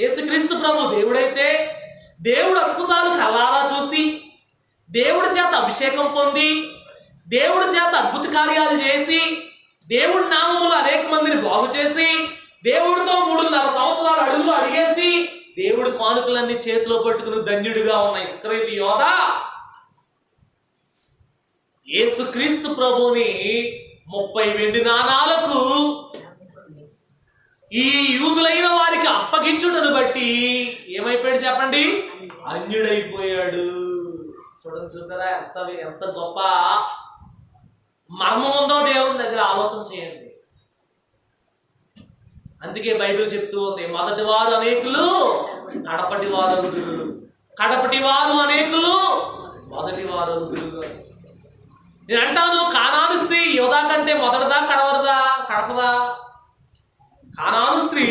యేసుక్రీస్తు ప్రభు దేవుడైతే దేవుడు అద్భుతాలు కలాలా చూసి దేవుడి చేత అభిషేకం పొంది దేవుడి చేత అద్భుత కార్యాలు చేసి దేవుడి నామములు అనేక మందిని బాగు చేసి దేవుడితో మూడున్నర సంవత్సరాల అడుగులు అడిగేసి దేవుడి కానుకలన్నీ చేతిలో పట్టుకుని ధన్యుడిగా ఉన్న ఇస్క్రైతి యోధ యేసుక్రీస్తు ప్రభుని ముప్పై వెండి నాణాలకు ఈ యూదులైన వారికి అప్పగించుట బట్టి ఏమైపోయాడు చెప్పండి? అన్యుడైపోయాడు. చూడండి చూసారా? ఎంత ఎంత గొప్ప మర్మం ఉందో దేవుని దగ్గర ఆలోచన చేయండి. అందుకే బైబిల్ చెప్తూ ఉంది మొదటి వారు అనేకులు కడపటి వారు కడపటి వారు అనేకులు మొదటి వారు అగుదురు నేను అంటాను కానాను స్త్రీ యోధా కంటే మొదటిదా కడవరదా కడపదా? కానాను స్త్రీ